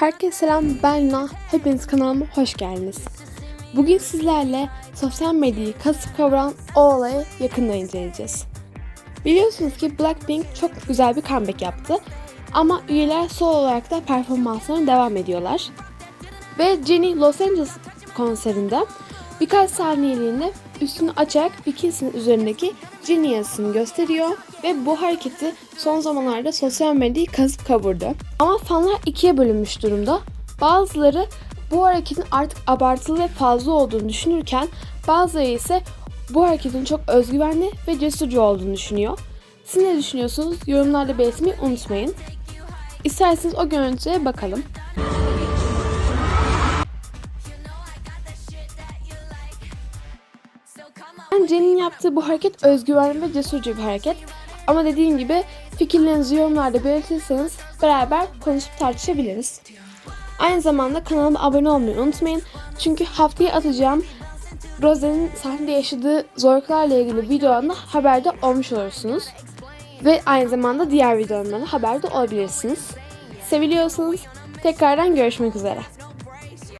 Herkese selam ben Lina. Hepiniz kanalıma hoş geldiniz. Bugün sizlerle sosyal medyayı kasıp kavuran o olayı yakından inceleyeceğiz. Biliyorsunuz ki Blackpink çok güzel bir comeback yaptı. Ama üyeler solo olarak da performanslarına devam ediyorlar. Ve Jennie Los Angeles konserinde birkaç saniyeliğine üstünü açarak bikinisinin üzerindeki Jennie yazısını gösteriyor ve bu hareketi son zamanlarda sosyal medyayı kazıp kavurdu. Ama fanlar ikiye bölünmüş durumda. Bazıları bu hareketin artık abartılı ve fazla olduğunu düşünürken bazıları ise bu hareketin çok özgüvenli ve cesurca olduğunu düşünüyor. Siz ne düşünüyorsunuz? Yorumlarda belirtmeyi unutmayın. İsterseniz o görüntüye bakalım. Ben Jen'in yaptığı bu hareket özgüvenli ve cesurca bir hareket. Ama dediğim gibi fikirlerinizi yorumlarda belirtirseniz beraber konuşup tartışabiliriz. Aynı zamanda kanalıma abone olmayı unutmayın. Çünkü haftaya atacağım Rose'nin sahnede yaşadığı zorluklarla ilgili videolarında haberde olmuş olursunuz. Ve aynı zamanda diğer videolarımdan da haberde olabilirsiniz. Seviliyorsanız tekrardan görüşmek üzere.